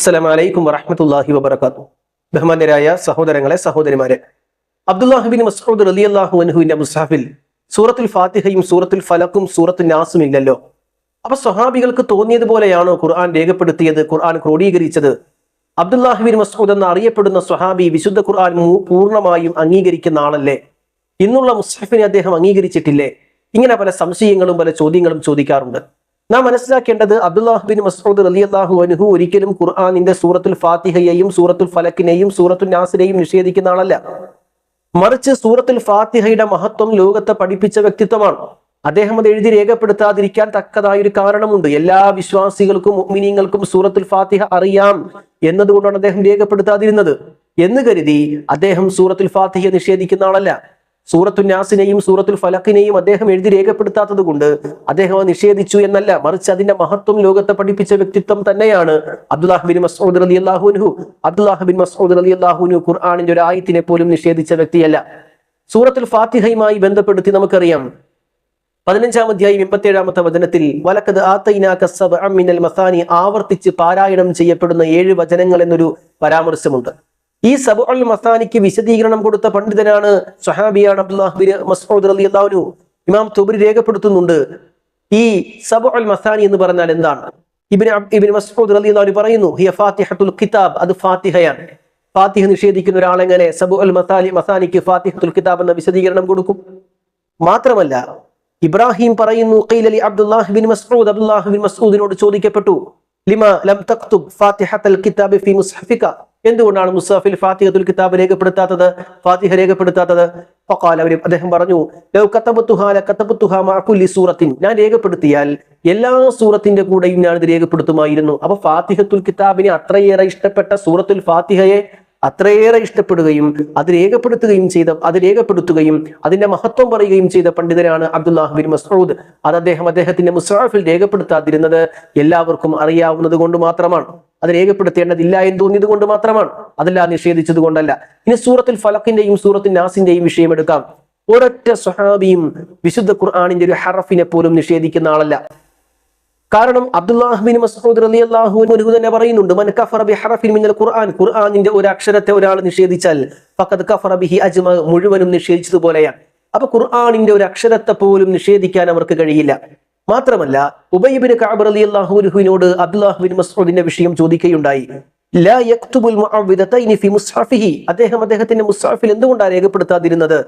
അസ്സലാമലൈക്കും വറഹമത്തല്ലാഹി വബർക്കാത്തു ബഹുമാന്യരായ സഹോദരങ്ങളെ സഹോദരിമാരെ അബ്ദുല്ലാഹിബിൻ മസൂദ് അലി അള്ളാഹു അൻഹുവിന്റെ മുസാഫിൽ സൂറത്തുൽ ഫാത്തിഹയും സൂറത്തുൽ ഫലക്കും സൂറത്തുൽ നാസും ഇല്ലല്ലോ. അപ്പൊ സ്വഹാബികൾക്ക് തോന്നിയതുപോലെയാണോ ഖുർആൻ രേഖപ്പെടുത്തിയത് ഖുർആൻ ക്രോഡീകരിച്ചത്? അബ്ദുല്ലാഹിബിൻ മസൂദ് എന്ന് അറിയപ്പെടുന്ന സ്വഹാബി വിശുദ്ധ ഖുർആൻ പൂർണമായും അംഗീകരിക്കുന്ന ആളല്ലേ? ഇന്നുള്ള മുസ്ഹഫിനെ അദ്ദേഹം അംഗീകരിച്ചിട്ടില്ലേ? ഇങ്ങനെ പല സംശയങ്ങളും പല ചോദ്യങ്ങളും ചോദിക്കാറുണ്ട്. നാം മനസ്സിലാക്കേണ്ടത് അബ്ദുല്ലാഹുബിൻ മസൂദ് അലി അള്ളാഹു അനുഹു ഒരിക്കലും ഖുർആാനിന്റെ സൂറത്തുൽ ഫാത്തിഹയെയും സൂറത്തുൽ ഫലക്കിനെയും സൂറത്തുൽ നാസിനെയും നിഷേധിക്കുന്ന ആളല്ല. മറിച്ച് സൂറത്തുൽ ഫാത്തിഹയുടെ മഹത്വം ലോകത്തെ പഠിപ്പിച്ച വ്യക്തിത്വമാണ്. അദ്ദേഹം അത് എഴുതി രേഖപ്പെടുത്താതിരിക്കാൻ തക്കതായ ഒരു കാരണമുണ്ട്. എല്ലാ വിശ്വാസികൾക്കും മുഅ്മിനീങ്ങൾക്കും സൂറത്തുൽ ഫാത്തിഹ അറിയാം എന്നതുകൊണ്ടാണ് അദ്ദേഹം രേഖപ്പെടുത്താതിരുന്നത്. എന്ന് കരുതി അദ്ദേഹം സൂറത്തുൽ ഫാത്തിഹ നിഷേധിക്കുന്ന ആളല്ല. സൂറത്തുൽ നാസിനെയും സൂറത്തുൽ ഫലക്കിനെയും അദ്ദേഹം എഴുതി രേഖപ്പെടുത്താത്തത് കൊണ്ട് അദ്ദേഹം നിഷേധിച്ചു എന്നല്ല മറിച്ച് അതിന്റെ മഹത്വം ലോകത്തെ പഠിപ്പിച്ച വ്യക്തിത്വം തന്നെയാണ്. അബ്ദുല്ലാഹ് മസൂദ് അലി അള്ളാഹുനു അബ്ദുല്ലാഹ് മസൂദ് അലി അള്ളാഹുനു ഖുർആാനിന്റെ ഒരു ആയത്തിനെ പോലും നിഷേധിച്ച വ്യക്തിയല്ല. സൂറത്തുൽ ഫാത്തിഹയുമായി ബന്ധപ്പെടുത്തി നമുക്കറിയാം. പതിനഞ്ചാം അധ്യായം എൺപത്തിയേഴാമത്തെ വചനത്തിൽ വലക്കത് ആത്തൈനാക സബ്അം മിനൽ മസാനി ആവർത്തിച്ച് പാരായണം ചെയ്യപ്പെടുന്ന ഏഴ് വചനങ്ങൾ എന്നൊരു പരാമർശമുണ്ട്. ഈ സബു അൽ മസാനിക്ക് വിശദീകരണം കൊടുത്ത പണ്ഡിതനാണ് സഹാബിയാണ് അബ്ദുല്ലാഹ് ബിൻ മസ്ഊദ് റളിയല്ലാഹു ഇമാം തുബരി രേഖപ്പെടുത്തുന്നുണ്ട്. ഈ സബു അൽ മസാനി എന്ന് പറഞ്ഞാൽ എന്താണ്? ഇബിൻ ഇബിൻ മസ്ഊദ് റളിയല്ലാഹു പറയുന്നു ഹിയ ഫാത്തിഹത്തുൽ കിതാബ് അത് ഫാത്തിഹയാണ്. ഫാത്തിഹ നിഷേധിക്കുന്ന ഒരാളെങ്ങനെ സബു അൽ മസാലി മസാനിക്ക് ഫാത്തിഹത്തുൽ കിതാബ് എന്ന വിശദീകരണം കൊടുക്കും? മാത്രമല്ല ഇബ്രാഹിം പറയുന്നു കൈലലി Abdullah bin Masood. Abdullah bin ചോദിക്കപ്പെട്ടു ലിമ ലം തക്തുബ് ഫാത്തിഹത്തുൽ കിതാബ് ഫി മുസ്ഹഫിക? എന്തുകൊണ്ടാണ് മുസാഫിൽ ഫാത്തിഹത്തുൽ കിതാബ് രേഖപ്പെടുത്താത്തത്? ഫാത്തിഹ രേഖപ്പെടുത്താത്തത്? അവർ അദ്ദേഹം പറഞ്ഞു ലൗ സൂറത്തിൻ. ഞാൻ രേഖപ്പെടുത്തിയാൽ എല്ലാ സൂറത്തിന്റെ കൂടെയും ഞാൻ ഇത് രേഖപ്പെടുത്തുമായിരുന്നു. അപ്പൊ ഫാത്തിഹത്തുൽ കിതാബിനെ അത്രയേറെ ഇഷ്ടപ്പെട്ട സൂറത്തുൽ ഫാത്തിഹയെ അത്രയേറെ ഇഷ്ടപ്പെടുകയും അത് രേഖപ്പെടുത്തുകയും ചെയ്ത അത് രേഖപ്പെടുത്തുകയും അതിന്റെ മഹത്വം പറയുകയും ചെയ്ത പണ്ഡിതനാണ് അബ്ദുല്ലാഹ് ബിൻ മസ്ഊദ്. അത് അദ്ദേഹം അദ്ദേഹത്തിന്റെ മുസാഫിൽ രേഖപ്പെടുത്താതിരുന്നത് എല്ലാവർക്കും അറിയാവുന്നത് കൊണ്ട് മാത്രമാണ്. അത് രേഖപ്പെടുത്തേണ്ടതില്ല എന്ന് തോന്നിയത് കൊണ്ട് മാത്രമാണ്. അതല്ല നിഷേധിച്ചത് കൊണ്ടല്ല. ഇനി സൂറത്തിൽ ഫലക്കിന്റെയും സൂറത്തിൽ നാസിന്റെയും വിഷയം എടുക്കാം. ഒരൊറ്റ സ്വഹാബിയും വിശുദ്ധ ഖുർആാനിന്റെ ഒരു ഹറഫിനെ പോലും നിഷേധിക്കുന്ന ആളല്ല. കാരണം അബ്ദുല്ലാഹ്ബിൻ അലി അള്ളാഹു തന്നെ പറയുന്നുണ്ട് മൻ കഫർ ബി ഹറഫിൻ മിന്നൽ ഖുർആൻ ഖുർആാനിന്റെ ഒരു അക്ഷരത്തെ ഒരാൾ നിഷേധിച്ചാൽ ഫഖദ് കഫറ ബിഹി അജ്മ മുഴുവനും നിഷേധിച്ചതുപോലെയാണ്. അപ്പൊ ഖുർആാനിന്റെ ഒരു അക്ഷരത്തെ പോലും നിഷേധിക്കാൻ അവർക്ക് കഴിയില്ല. മാത്രമല്ല ഉബൈബിന് കാബർ അലി അൻഹുവിനോട് അബ്ദുല്ലാഹുബിൻ മസ്ഊദിന്റെ വിഷയം ചോദിക്കുകയുണ്ടായി. അദ്ദേഹം അദ്ദേഹത്തിന്റെ മുസ്ഹഫിൽ എന്തുകൊണ്ടാണ് രേഖപ്പെടുത്താതിരുന്നത്?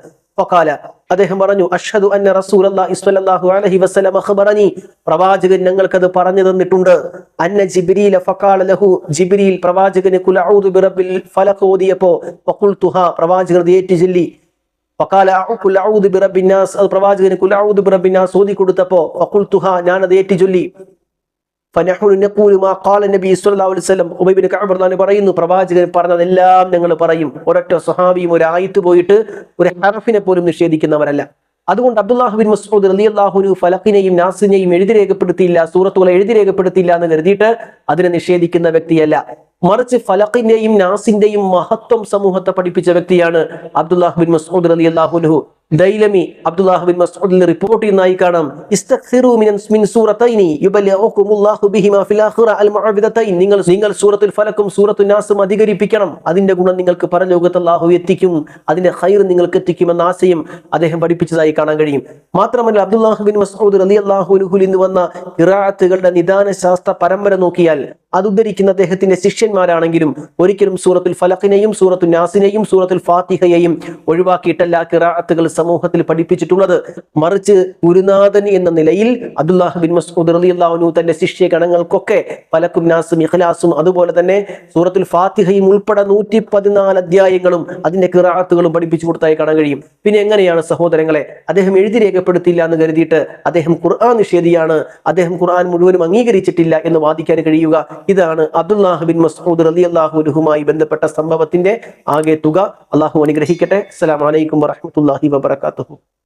അദ്ദേഹം പറഞ്ഞു അഷ്ഹദു അന്ന റസൂലല്ലാഹി അലൈഹി വസല്ലം അഖബറനി. പ്രവാചകൻ ഞങ്ങൾക്കത് പറഞ്ഞു തന്നിട്ടുണ്ട്. അന്ന ജിബ്രീൽ ഫഖാല ലഹു. ജിബ്രീൽ പ്രവാചകന് കുൽ ഔദു ബിറബ്ബിൽ ഫലഖ് ഓതിയപ്പോ ഫഖുൽതുഹ പ്രവാചകൻ അത് ഏറ്റു ചൊല്ലി ഫഖാല അഉ കുൽ അഊദു ബിറബ്ബിൻ നാസ്. അത് പ്രവാചകന് കുൽ അഊദു ബിറബ്ബിൻ നാസ് ഓതി കൊടുത്തപ്പോ ഫഖുൽതുഹ ഞാൻ അത് ഏറ്റി ചൊല്ലി പറയുന്നു. പ്രവാചകൻ പറഞ്ഞതെല്ലാം ഞങ്ങൾ പറയും. ഒരൊറ്റ സ്വഹാബിയും ഒരു ആയത്ത് പോയിട്ട് ഒരു ഹർഫിനെ പോലും നിഷേധിക്കുന്നവരല്ല. അതുകൊണ്ട് അബ്ദുല്ലാഹുബിൻ മസ്ഊദ് റളിയല്ലാഹുനു ഫലഖിനെയും നാസിനെയും എഴുതി രേഖപ്പെടുത്തിയില്ല സൂറത്തുകളെ എഴുതി രേഖപ്പെടുത്തിയില്ല എന്ന് കരുതിയിട്ട് അതിനെ നിഷേധിക്കുന്ന വ്യക്തിയല്ല. മറിച്ച് ഫലഖിന്റെയും നാസിന്റെയും മഹത്വം സമൂഹത്തെ പഠിപ്പിച്ച വ്യക്തിയാണ് അബ്ദുല്ലാഹ് ബിൻ മസൂദ് അലി റളിയല്ലാഹുനു ദൈലമി അബ്ദുല്ലാഹുബിൻ മസ്ഊദിൽ റിപ്പോർട്ട് ചെയ്യുന്നതായി കാണാം. ഇസ്തഗ്ഫിറു മിൻ മിൻ സൂറത്തൈനി യുബല്ലിഉകുമുല്ലാഹു ബിഹിമാ ഫിൽ ആഖിറ അൽ മുഅവിദതൈൻ നിങ്ങൾ നിങ്ങൾ സൂറത്തുൽ ഫലക്കും സൂറത്തുൽ നാസും അധികരിപ്പിക്കണം. അതിന്റെ ഗുണം നിങ്ങൾക്ക് പരലോകത്ത് അല്ലാഹു എത്തിക്കും. അതിന്റെ ഖൈർ നിങ്ങൾക്ക് എത്തിക്കുമെന്ന ആശയം അദ്ദേഹം പഠിപ്പിച്ചതായി കാണാൻ കഴിയും. മാത്രമല്ല അബ്ദുല്ലാഹുബിൻ മസ്ഊദ് റളിയല്ലാഹു അൻഹുവിൽ നിന്ന് വന്ന ഖിറാഅത്തുകളുടെ നിദാന ശാസ്ത്ര പരമ്പര നോക്കിയാൽ അത് ഉദ്ധരിക്കുന്ന അദ്ദേഹത്തിന്റെ ശിഷ്യന്മാരാണെങ്കിലും ഒരിക്കലും സൂറത്തുൽ ഫലഖിനെയും സൂറത്തുൽ നാസിനെയും സൂറത്തുൽ ഫാത്തിഹയെയും ഒഴിവാക്കിയിട്ടല്ല ഖിറാഅത്തുകൾ സമൂഹത്തിൽ പഠിപ്പിച്ചിട്ടുള്ളത്. മറിച്ച് ഗുരുനാഥൻ എന്ന നിലയിൽ അബ്ദുല്ലാഹ് ബിൻ മസ്ഊദ് റളിയല്ലാഹു തന്റെ ശിഷ്യഗണങ്ങൾക്കൊക്കെ പലക്കും നാസും ഇഖ്ലാസും അതുപോലെ തന്നെ സൂറത്തുൽ ഫാത്തിഹയും ഉൾപ്പെടെ നൂറ്റി പതിനാല് അധ്യായങ്ങളും അതിന്റെ കിറാത്തുകളും പഠിപ്പിച്ചു കൊടുത്തായി കാണാൻ കഴിയും. പിന്നെ എങ്ങനെയാണ് സഹോദരങ്ങളെ? അദ്ദേഹം എഴുതി രേഖപ്പെടുത്തില്ല എന്ന് കരുതിയിട്ട് അദ്ദേഹം ഖുർആൻ നിഷേധിയാണ്. അദ്ദേഹം ഖുർആൻ മുഴുവനും അംഗീകരിച്ചിട്ടില്ല എന്ന് വാദിക്കാൻ കഴിയുക. ഇതാണ് അബ്ദുല്ലാഹ് ബിൻ മസ്ഊദ് റളിയല്ലാഹു അൻഹുമായി ബന്ധപ്പെട്ട സംഭവത്തിന്റെ ആകെ തുക. അള്ളാഹു അനുഗ്രഹിക്കട്ടെ. അസ്സലാമു അലൈക്കും വറഹ്മത്തുള്ളാഹി വബറകാതുഹു